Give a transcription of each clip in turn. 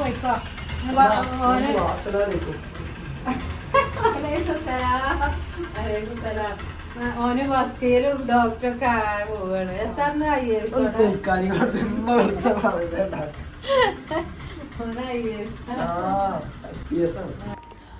പോയിക്കോ. ഓന് വക്കീലും ഡോക്ടറൊക്കെ ആയ പോവാണ്. എത്താന്ന് ഐ എസ് കൊണ്ട്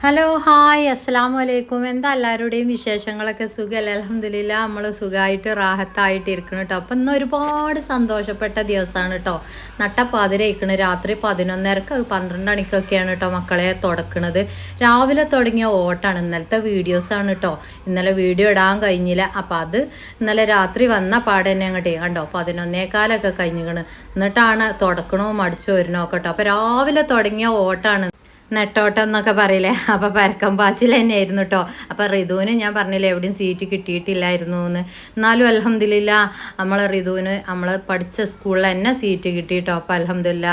ഹലോ ഹായ് അസ്സാം വലൈക്കും എന്താ എല്ലാവരുടെയും വിശേഷങ്ങളൊക്കെ? സുഖമല്ലേ അലഹമില്ല നമ്മൾ സുഖമായിട്ട് റാഹത്തായിട്ട് ഇരിക്കണം കേട്ടോ അപ്പം ഇന്ന് ഒരുപാട് സന്തോഷപ്പെട്ട ദിവസമാണ് കേട്ടോ നട്ടപ്പാതിരയിക്കണ് രാത്രി പതിനൊന്നരക്ക് പന്ത്രണ്ട് മണിക്കൊക്കെയാണ് കേട്ടോ മക്കളെ തുടക്കണത്. രാവിലെ തുടങ്ങിയ ഓട്ടാണ് ഇന്നലത്തെ വീഡിയോസാണ് കേട്ടോ ഇന്നലെ വീഡിയോ ഇടാൻ കഴിഞ്ഞില്ല. അപ്പം അത് ഇന്നലെ രാത്രി വന്ന പാടെ തന്നെ അങ്ങോട്ടേ. കണ്ടോ? പതിനൊന്നേക്കാലൊക്കെ കഴിഞ്ഞിക്കണ്. എന്നിട്ടാണ് തുടക്കണോ മടിച്ചു വരണോ കേട്ടോ അപ്പം രാവിലെ തുടങ്ങിയ ഓട്ടാണ് നെട്ടോട്ടം എന്നൊക്കെ പറയില്ലേ? അപ്പോൾ പരക്കം പാച്ചിൽ തന്നെയായിരുന്നു കേട്ടോ അപ്പോൾ റിതുവിന് ഞാൻ പറഞ്ഞില്ല എവിടെയും സീറ്റ് കിട്ടിയിട്ടില്ലായിരുന്നു എന്ന് എന്നാലും അലഹമില്ല നമ്മൾ റിതുവിന് നമ്മൾ പഠിച്ച സ്കൂളിൽ തന്നെ സീറ്റ് കിട്ടി കേട്ടോ അപ്പോൾ അലഹമില്ല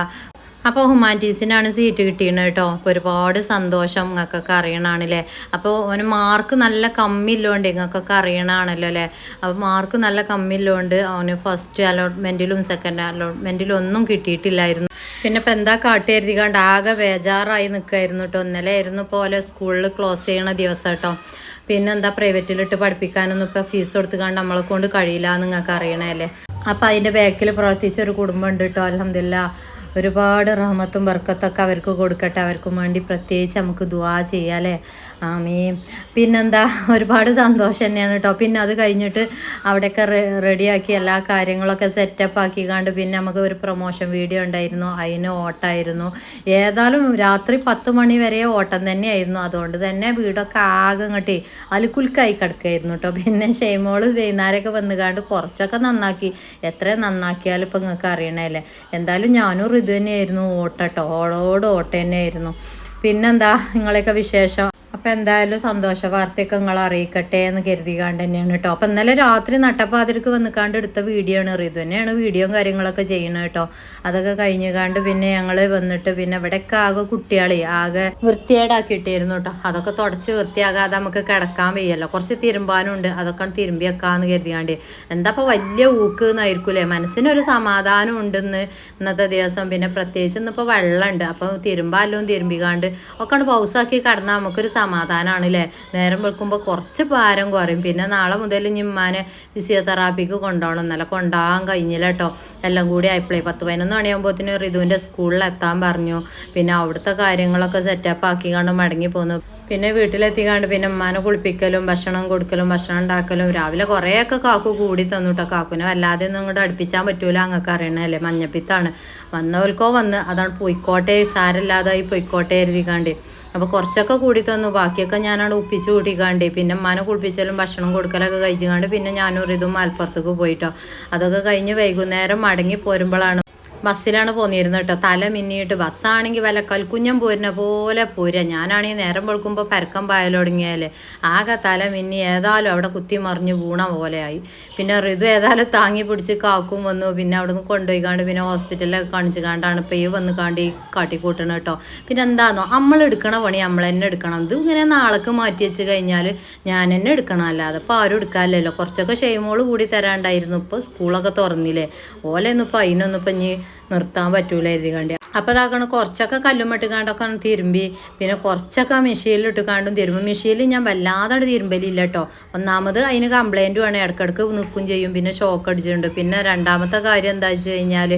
അപ്പോൾ ഹ്യൂമാനിറ്റീസിനാണ് സീറ്റ് കിട്ടിയത് കേട്ടോ. അപ്പോൾ ഒരുപാട് സന്തോഷം നിങ്ങൾക്കൊക്കെ അറിയണാണല്ലേ. അപ്പോൾ അവന് മാർക്ക് നല്ല കമ്മിയില്ലോണ്ട് നിങ്ങൾക്കൊക്കെ അറിയണാണല്ലോ അല്ലേ. അപ്പോൾ മാർക്ക് നല്ല കമ്മിയില്ലോണ്ട് അവന് ഫസ്റ്റ് അലോട്ട്മെന്റിലും സെക്കൻഡ് അലോട്ട്മെന്റിലും ഒന്നും കിട്ടിയിട്ടില്ലായിരുന്നു. പിന്നെ ഇപ്പം എന്താ കാട്ടി കണ്ട് ആകെ ബേജാറായി നിൽക്കായിരുന്നു കേട്ടോ. ഇന്നലെ ആയിരുന്നു പോലെ സ്കൂളിൽ ക്ലോസ് ചെയ്യണ ദിവസം കേട്ടോ. പിന്നെ എന്താ പ്രൈവറ്റിലിട്ട് പഠിപ്പിക്കാനൊന്നും ഇപ്പം ഫീസ് കൊടുത്തുകൊണ്ട് നമ്മളെ കൊണ്ട് കഴിയില്ല നിങ്ങൾക്ക് അറിയണല്ലേ അപ്പം അതിന്റെ ബാക്കിൽ പ്രവർത്തിച്ച ഒരു കുടുംബം ഉണ്ട് കേട്ടോ അലഹമില്ല ഒരുപാട് റഹമത്തും ബർക്കത്തൊക്കെ അവർക്ക് കൊടുക്കട്ടെ. അവർക്കും വേണ്ടി പ്രത്യേകിച്ച് നമുക്ക് ദുവാ ചെയ്യാല്ലേ ആമീൻ. പിന്നെന്താ ഒരുപാട് സന്തോഷം തന്നെയാണ് കേട്ടോ പിന്നെ അത് കഴിഞ്ഞിട്ട് അവിടെയൊക്കെ റെഡിയാക്കി എല്ലാ കാര്യങ്ങളൊക്കെ സെറ്റപ്പ് ആക്കിക്കാണ്ട് പിന്നെ നമുക്ക് ഒരു പ്രൊമോഷൻ വീഡിയോ ഉണ്ടായിരുന്നു. അതിന് ഓട്ടായിരുന്നു. ഏതായാലും രാത്രി പത്ത് മണി വരെ ഓട്ടം തന്നെയായിരുന്നു. അതുകൊണ്ട് തന്നെ വീടൊക്കെ ആകെ ഇങ്ങോട്ടേ അലുക്കുൽക്കായി കിടക്കായിരുന്നു കേട്ടോ പിന്നെ ഷെയ്മോൾ വൈകുന്നേരമൊക്കെ വന്നുകാണ്ട് കുറച്ചൊക്കെ നന്നാക്കി. എത്ര നന്നാക്കിയാലും ഇപ്പം നിങ്ങൾക്ക് അറിയണല്ലേ എന്തായാലും ഞാനും ഋതു തന്നെയായിരുന്നു ഓട്ടട്ടോ ഓളോട് ഓട്ടം തന്നെയായിരുന്നു. പിന്നെന്താ നിങ്ങളെയൊക്കെ വിശേഷം? അപ്പം എന്തായാലും സന്തോഷ വാർത്തയൊക്കെ നിങ്ങൾ അറിയിക്കട്ടെ എന്ന് കരുതി കാണ്ട് തന്നെയാണ് കേട്ടോ. അപ്പം ഇന്നലെ രാത്രി നട്ടപ്പാതിരിക്ക് വന്നിക്കാണ്ട് എടുത്ത വീഡിയോ ആണ് ഇത് തന്നെയാണ് വീഡിയോയും കാര്യങ്ങളൊക്കെ ചെയ്യണത് കേട്ടോ. അതൊക്കെ കഴിഞ്ഞുകാണ്ട് പിന്നെ ഞങ്ങൾ വന്നിട്ട് പിന്നെ ഇവിടെയൊക്കെ ആകെ കുട്ടികളെ ആകെ വൃത്തിയേടാക്കിയിട്ടായിരുന്നു കേട്ടോ. അതൊക്കെ തുടച്ച് വൃത്തിയാകാതെ നമുക്ക് കിടക്കാൻ വയ്യല്ലോ. കുറച്ച് തിരുമ്പാനുണ്ട്. അതൊക്കെ തിരുമ്പി വെക്കാന്ന് കരുതിയാണ്ട് എന്താ ഇപ്പോൾ വലിയ ഊക്ക് എന്നായിരിക്കൂലേ? മനസ്സിനൊരു സമാധാനം ഉണ്ടെന്ന് ഇന്നത്തെ ദിവസം. പിന്നെ പ്രത്യേകിച്ച് ഇന്നിപ്പോൾ വെള്ളമുണ്ട്. അപ്പോൾ തിരുമ്പാലും തിരുമ്പിക്കാണ്ട് ഒക്കെ പൗസാക്കി കടന്നാൽ നമുക്കൊരു സമാധാനമാണ് അല്ലേ നേരം വെക്കുമ്പോൾ കുറച്ച് ഭാരം കുറയും. പിന്നെ നാളെ മുതൽ ഞിമ്മാനെ ഫിസിയോതെറാപ്പിക്ക് കൊണ്ടുപോകണം. എന്നല്ല കൊണ്ടുപോകാൻ കഴിഞ്ഞില്ല കേട്ടോ എല്ലാം കൂടി ആയപ്പോഴേ പത്ത് പതിനൊന്ന് മണിയാകുമ്പോഴത്തേനും റിതുവിന്റെ സ്കൂളിൽ എത്താൻ പറഞ്ഞു. പിന്നെ അവിടുത്തെ കാര്യങ്ങളൊക്കെ സെറ്റപ്പ് ആക്കി കാണും മടങ്ങി പോന്നു. പിന്നെ വീട്ടിലെത്തിക്കാണ്ട് പിന്നെ ഉമ്മാനെ കുളിപ്പിക്കലും ഭക്ഷണം കൊടുക്കലും ഭക്ഷണം ഉണ്ടാക്കലും. രാവിലെ കുറേയൊക്കെ കാക്കു കൂടി തന്നു കേട്ടോ കാക്കുനെ വല്ലാതെ ഒന്നും ഇങ്ങോട്ട് അടുപ്പിച്ചാൻ പറ്റൂല അങ്ങക്ക് അറിയണല്ലേ മഞ്ഞപ്പിത്താണ്. വന്നവർക്കോ വന്ന് അതാണ് പോയിക്കോട്ടെ സാരല്ലാതായി പോയിക്കോട്ടെ എഴുതിക്കാണ്ട് അപ്പോൾ കുറച്ചൊക്കെ കൂടി തന്നു. ബാക്കിയൊക്കെ ഞാനവിടെ ഒപ്പിച്ച് കൂട്ടിക്കാണ്ട് പിന്നെ മന കുളിപ്പിച്ചാലും ഭക്ഷണം കൊടുക്കലൊക്കെ കഴിച്ചുകാണ്ട് പിന്നെ ഞാനൊരു ഇതും മലപ്പുറത്തേക്ക് പോയിട്ടോ. അതൊക്കെ കഴിഞ്ഞ് വൈകുന്നേരം മടങ്ങി പോരുമ്പോഴാണ് ബസ്സിലാണ് പോന്നിരുന്നത് കേട്ടോ. തല മിന്നിട്ട് ബസ്സാണെങ്കിൽ വല്ല കൽക്കുഞ്ഞം പോരുന്ന പോലെ പോരുക ഞാനാണെങ്കിൽ നേരം വെളുക്കുമ്പോൾ പരക്കം പായൽ ആകെ തല മിന്നി ഏതായാലും അവിടെ കുത്തി മറിഞ്ഞ് വീണ പോലെയായി. പിന്നെ ഋതു ഏതായാലും താങ്ങി പിടിച്ച് കാക്കും വന്നു. പിന്നെ അവിടെ നിന്ന് കൊണ്ടുപോയി കാണ്ട് പിന്നെ ഹോസ്പിറ്റലിലൊക്കെ കാണിച്ച് കാണ്ടാണ് ഇപ്പോൾ ഈ വന്ന് കാണ്ടി കാട്ടിക്കൂട്ടണം കേട്ടോ. പിന്നെ എന്താണോ നമ്മൾ എടുക്കണ പണി നമ്മൾ തന്നെ എടുക്കണം. ഇത് ഇങ്ങനെ നാളേക്ക് മാറ്റി വെച്ച് കഴിഞ്ഞാൽ ഞാൻ തന്നെ എടുക്കണം. അല്ലാതെ ഇപ്പോൾ ആരും എടുക്കാമല്ലോ കുറച്ചൊക്കെ ഷെയ്മോൾ കൂടി തരാണ്ടായിരുന്നു. ഇപ്പോൾ സ്കൂളൊക്കെ തുറന്നില്ലേ. ഓലെയൊന്നും ഇപ്പോൾ അതിനൊന്നും ഇപ്പം ഇനി നിർത്താൻ പറ്റൂല എഴുതി കണ്ടി അപ്പോൾ ഇതാക്കണം കുറച്ചൊക്കെ കല്ലുമിട്ടുകാണ്ടൊക്കെ തിരുമ്പി പിന്നെ കുറച്ചൊക്കെ മെഷീനിലിട്ട് കാണ്ടും തിരുമ്പും. മെഷീനിൽ ഞാൻ വല്ലാതെ തിരുമ്പലില്ല കേട്ടോ ഒന്നാമത് അതിന് കംപ്ലൈന്റ് വേണം. ഇടക്കിടക്ക് നിൽക്കും ചെയ്യും. പിന്നെ ഷോക്ക് അടിച്ചിട്ടുണ്ട്. പിന്നെ രണ്ടാമത്തെ കാര്യം എന്താ വെച്ച് കഴിഞ്ഞാൽ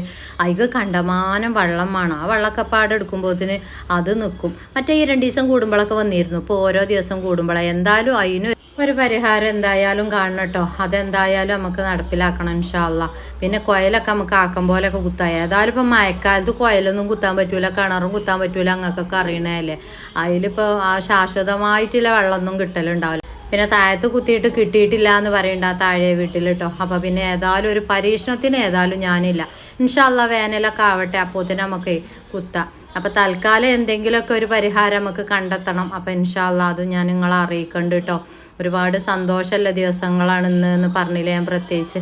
അതിക്ക് കണ്ടമാനം വെള്ളം വേണം. ആ വെള്ളമൊക്കെ പാടെ എടുക്കുമ്പോഴത്തിന് അത് നിൽക്കും മറ്റേ ഈ രണ്ട് ദിവസം കൂടുമ്പോഴൊക്കെ വന്നിരുന്നു. ഇപ്പോൾ ഓരോ ദിവസം കൂടുമ്പോഴാണ് എന്തായാലും അതിന് ഒരു പരിഹാരം എന്തായാലും കാണണം കേട്ടോ അതെന്തായാലും നമുക്ക് നടപ്പിലാക്കണം ഇൻഷാല്ല പിന്നെ കുയലൊക്കെ നമുക്ക് ആക്കം പോലെയൊക്കെ കുത്താം. ഏതായാലും ഇപ്പം മഴക്കാലത്ത് കുയലൊന്നും കുത്താൻ പറ്റൂല കിണറും കുത്താൻ പറ്റൂല അങ്ങക്കൊക്കെ അറിയണല്ലേ അതിലിപ്പോൾ ആ ശാശ്വതമായിട്ടുള്ള വെള്ളമൊന്നും കിട്ടലുണ്ടാവില്ല. പിന്നെ താഴത്ത് കുത്തിയിട്ട് കിട്ടിയിട്ടില്ല എന്ന് പറയണ്ട ആ താഴെ വീട്ടിൽ കേട്ടോ അപ്പോൾ പിന്നെ ഏതായാലും ഒരു പരീക്ഷണത്തിന് ഏതായാലും ഞാനില്ല. ഇൻഷാല്ല വേനലൊക്കെ ആവട്ടെ അപ്പോത്തിന് നമുക്ക് കുത്താം. അപ്പോൾ തൽക്കാലം എന്തെങ്കിലുമൊക്കെ ഒരു പരിഹാരം നമുക്ക് കണ്ടെത്തണം. അപ്പോൾ ഇൻഷാല്ല അതും ഞാൻ നിങ്ങളെ അറിയിക്കണ്ട് കേട്ടോ ഒരുപാട് സന്തോഷമുള്ള ദിവസങ്ങളാണ് ഇന്ന് എന്ന് പറഞ്ഞില്ലേ ഞാൻ പ്രത്യേകിച്ച്.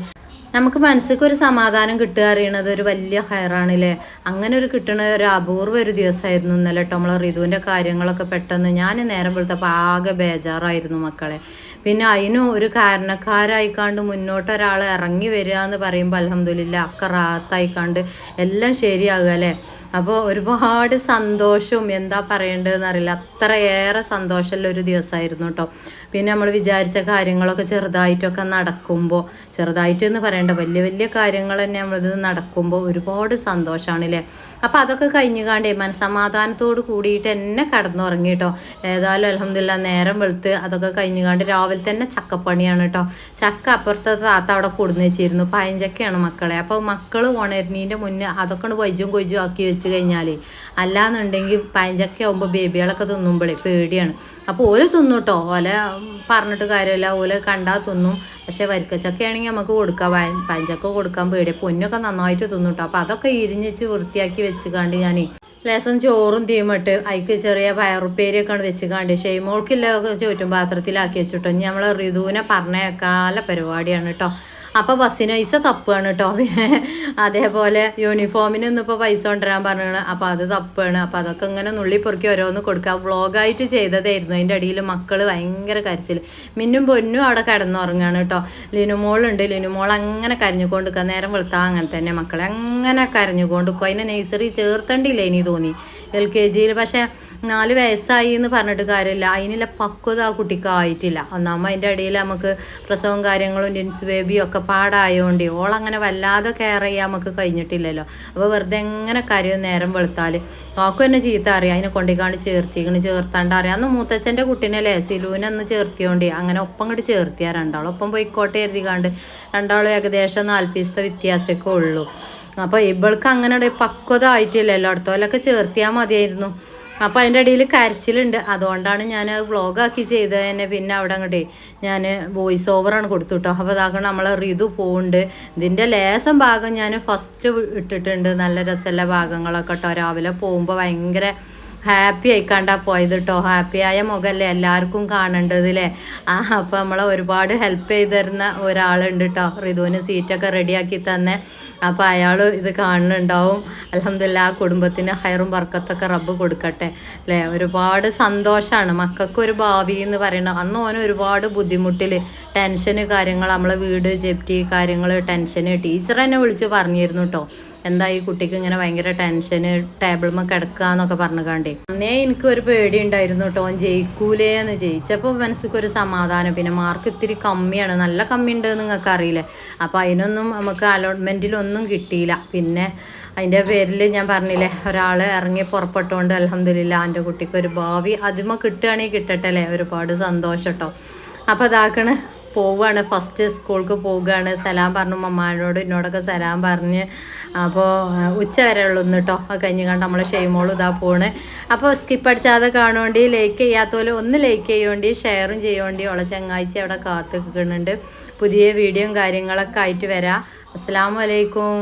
നമുക്ക് മനസ്സിക്ക് ഒരു സമാധാനം കിട്ടുക അറിയണത് ഒരു വലിയ ഹയറാണല്ലേ അങ്ങനെ ഒരു കിട്ടണ ഒരു അപൂർവ ഒരു ദിവസമായിരുന്നു ഇന്നലെ കേട്ടോ നമ്മളെ ഋതുവിന്റെ കാര്യങ്ങളൊക്കെ പെട്ടെന്ന് ഞാൻ നേരം വെളുത്തപ്പോൾ ആകെ ബേജാറായിരുന്നു മക്കളെ. പിന്നെ അതിനും ഒരു കാരണക്കാരായിക്കാണ്ട് മുന്നോട്ട് ഒരാൾ ഇറങ്ങി വരിക എന്ന് പറയുമ്പോൾ അലഹമില്ല അക്കറാത്തായിക്കാണ്ട് എല്ലാം ശരിയാകുക അല്ലേ? അപ്പോൾ ഒരുപാട് സന്തോഷവും എന്താ പറയേണ്ടതെന്ന് അറിയില്ല അത്രയേറെ സന്തോഷമുള്ള ഒരു ദിവസമായിരുന്നു കേട്ടോ പിന്നെ നമ്മൾ വിചാരിച്ച കാര്യങ്ങളൊക്കെ ചെറുതായിട്ടൊക്കെ നടക്കുമ്പോൾ ചെറുതായിട്ട് എന്ന് പറയേണ്ട വലിയ വലിയ കാര്യങ്ങൾ തന്നെ നമ്മളിത് നടക്കുമ്പോൾ ഒരുപാട് സന്തോഷമാണ് അല്ലേ അപ്പോൾ അതൊക്കെ കഴിഞ്ഞു കാണ്ടേ മനസമാധാനത്തോട് കൂടിയിട്ട് എന്നെ കടന്നുറങ്ങി കേട്ടോ ഏതായാലും അലഹമില്ല നേരം വെളുത്ത് അതൊക്കെ കഴിഞ്ഞു കാണ്ട് രാവിലെ തന്നെ ചക്കപ്പണിയാണ് കേട്ടോ ചക്ക അപ്പുറത്തെ താത്ത അവിടെ കൊടുന്ന് വെച്ചിരുന്നു പയഞ്ചക്കയാണ് മക്കളെ. അപ്പോൾ മക്കൾ ഉണരുന്നതിന്റെ മുന്നേ അതൊക്കെ വൈജും കൊയ്ജും ആക്കി വെച്ച് കഴിഞ്ഞാൽ അല്ലാന്നുണ്ടെങ്കിൽ പയഞ്ചക്കയാവുമ്പോൾ ബേബികളൊക്കെ തിന്നുമ്പോഴേ പേടിയാണ്. അപ്പോൾ ഓല തിന്നു കേട്ടോ ഓല പറഞ്ഞിട്ട് കാര്യമില്ല. ഓല കണ്ടാൽ തിന്നും. പക്ഷേ വരിക്കച്ചക്ക ആണെങ്കിൽ നമുക്ക് കൊടുക്കാം. പഞ്ചക്ക കൊടുക്കാൻ പേടി പൊന്നൊക്കെ നന്നായിട്ട് തിന്നു കേട്ടോ അപ്പോൾ അതൊക്കെ ഇരിഞ്ഞിച്ച് വൃത്തിയാക്കി വെച്ച് കണ്ട് ഞാൻ ലേസം ചോറും തീമിട്ട് അതിക്ക് ചെറിയ പയറുപ്പേരിയൊക്കെയാണ് വെച്ച് കാണ്ട് ഷെയ്മോൾക്കില്ല ചോറ്റും പാത്രത്തിലാക്കി വെച്ചിട്ടോ ഇനി നമ്മൾ ഋതുവിനെ പറഞ്ഞേക്കാല പരിപാടിയാണ് കേട്ടോ അപ്പോൾ ബസ്സിന് പൈസ തപ്പാണ് കേട്ടോ പിന്നെ അതേപോലെ യൂണിഫോമിനൊന്നും ഇപ്പോൾ പൈസ കൊണ്ടുവരാൻ പറഞ്ഞാണ് അപ്പോൾ അത് തപ്പാണ്. അപ്പോൾ അതൊക്കെ ഇങ്ങനെ നുള്ളി പൊറുക്കി ഓരോന്ന് കൊടുക്കുക. വ്ളോഗായിട്ട് ചെയ്തതായിരുന്നു. അതിന്റെ അടിയിൽ മക്കൾ ഭയങ്കര കരച്ചിൽ മിന്നും പൊന്നും അവിടെ കിടന്നുറങ്ങാണ് കേട്ടോ ലിനുമോളുണ്ട്. ലിനുമോൾ അങ്ങനെ കരഞ്ഞുകൊണ്ട് നിൽക്കുക നേരം വെളുത്താൽ അങ്ങനെ തന്നെ മക്കളെ അങ്ങനെ കരഞ്ഞുകൊണ്ട് നിൽക്കുക അതിനെ നഴ്സറി ചേർത്തണ്ടില്ല ഇനി തോന്നി. എൽ കെ ജിയിൽ പക്ഷേ നാല് വയസ്സായി എന്ന് പറഞ്ഞിട്ട് കാര്യമില്ല. അതിനുള്ള പക്വത ആ കുട്ടിക്ക് ആയിട്ടില്ല. ഒന്നാമ അതിന്റെ ഇടയിൽ നമുക്ക് പ്രസവം കാര്യങ്ങളും ഡിൻസ് ബേബിയും ഒക്കെ പാടായതുകൊണ്ട് ഓളങ്ങനെ വല്ലാതെ കെയർ ചെയ്യാൻ നമുക്ക് കഴിഞ്ഞിട്ടില്ലല്ലോ. അപ്പോൾ വെറുതെ എങ്ങനെ കാര്യം നേരം വെളുത്താൽ നോക്കും എന്നെ ചീത്ത അറിയാം. അതിനെ കൊണ്ടിക്കാണ്ട് ചേർത്തിക്കണ് ചേർത്താണ്ട് അറിയാം. അന്ന് മൂത്തച്ഛന്റെ കുട്ടീനല്ലേ അന്ന് ചേർത്തിയോണ്ട് അങ്ങനെ ഒപ്പം കൂടി ചേർത്തിയാ രണ്ടാളും. ഒപ്പം പോയിക്കോട്ടെ എഴുതിക്കാണ്ട് രണ്ടാളും ഏകദേശം നാൽപ്പീസത്തെ വ്യത്യാസമൊക്കെ ഉള്ളൂ. അപ്പോൾ ഇവൾക്ക് അങ്ങനെ പക്വത ആയിട്ടില്ലല്ലോ. അടുത്തോലൊക്കെ ചേർത്തിയാൽ മതിയായിരുന്നു. അപ്പോൾ അതിന്റെ ഇടയിൽ കരച്ചിലുണ്ട്. അതുകൊണ്ടാണ് ഞാൻ വ്ളോഗാക്കി ചെയ്ത് തന്നെ പിന്നെ അവിടെ അങ്ങോട്ടേ ഞാൻ വോയിസ് ഓവറാണ് കൊടുത്തു കേട്ടോ അപ്പോൾ അതാക്കണം നമ്മളെ ഋതു പോകുന്നുണ്ട് ഇതിന്റെ ലേസം ഭാഗം ഞാൻ ഫസ്റ്റ് ഇട്ടിട്ടുണ്ട്. നല്ല രസമുള്ള ഭാഗങ്ങളൊക്കെ കേട്ടോ രാവിലെ പോകുമ്പോൾ ഭയങ്കര ഹാപ്പി ആയിക്കാണ്ടാ പോയത് കേട്ടോ ആയ മുഖല്ലേ എല്ലാവർക്കും കാണേണ്ടത് അല്ലേ ആ അപ്പോൾ നമ്മളെ ഒരുപാട് ഹെൽപ്പ് ചെയ്ത് തരുന്ന ഒരാളുണ്ട് കേട്ടോ റിതുവിന് സീറ്റൊക്കെ റെഡിയാക്കി തന്നെ. അപ്പോൾ അയാൾ ഇത് കാണുന്നുണ്ടാവും. അലഹമില്ല ആ കുടുംബത്തിന് ഹയറും വർക്കത്തൊക്കെ റബ്ബ് കൊടുക്കട്ടെ അല്ലേ ഒരുപാട് സന്തോഷമാണ് മക്കൾക്ക് ഒരു ഭാവി എന്ന് പറയുന്നത് അന്ന് ഓന് ഒരുപാട് ബുദ്ധിമുട്ടിൽ ടെൻഷന് കാര്യങ്ങൾ നമ്മളെ വീട് ജപ്തി കാര്യങ്ങൾ ടെൻഷന് ടീച്ചർ എന്നെ വിളിച്ച് പറഞ്ഞിരുന്നു കേട്ടോ എന്താ ഈ കുട്ടിക്ക് ഇങ്ങനെ ഭയങ്കര ടെൻഷന് ടേബിൾമ കിടക്കുക എന്നൊക്കെ പറഞ്ഞു കണ്ടേ അന്നേ എനിക്ക് ഒരു പേടി ഉണ്ടായിരുന്നു കേട്ടോ ജയിക്കൂലേ എന്ന് ജയിച്ചപ്പോൾ മനസ്സിക്ക് ഒരു സമാധാനം. പിന്നെ മാർക്ക് ഇത്തിരി കമ്മിയാണ്. നല്ല കമ്മി ഉണ്ട് നിങ്ങൾക്ക് അറിയില്ലേ അപ്പോൾ അതിനൊന്നും നമുക്ക് അലോട്ട്മെന്റിലൊന്നും കിട്ടിയില്ല. പിന്നെ അതിന്റെ പേരിൽ ഞാൻ പറഞ്ഞില്ലേ ഒരാൾ ഇറങ്ങി പുറപ്പെട്ടുകൊണ്ട് അലഹമില്ല എന്റെ കുട്ടിക്ക് ഒരു ഭാവി അതിമ കിട്ടുകയാണെങ്കിൽ കിട്ടട്ടെ അല്ലേ? ഒരുപാട് സന്തോഷം കേട്ടോ അപ്പോൾ അതാക്കണ് പോവുകയാണ് ഫസ്റ്റ് സ്കൂൾക്ക് പോവുകയാണ് സലാം പറഞ്ഞു മമ്മാനോട് എന്നോടൊക്കെ സലാം പറഞ്ഞ്. അപ്പോൾ ഉച്ച വരെ ഉള്ളൂ കേട്ടോ അത് കഴിഞ്ഞ് കണ്ട് നമ്മൾ ഷെയ്മോളും ഇതാ പോണ്. അപ്പോൾ സ്കിപ്പ് അടിച്ചാതെ കാണുവേണ്ടി ലൈക്ക് ചെയ്യാത്തപോലെ ഒന്ന് ലൈക്ക് ചെയ്യുവേണ്ടി ഷെയറും ചെയ്യുവേണ്ടി ഉള്ള ചങ്ങാഴ്ച അവിടെ കാത്തു നിൽക്കുന്നുണ്ട് പുതിയ വീഡിയോയും കാര്യങ്ങളൊക്കെ ആയിട്ട് വരാം. അസ്സാം വലൈക്കും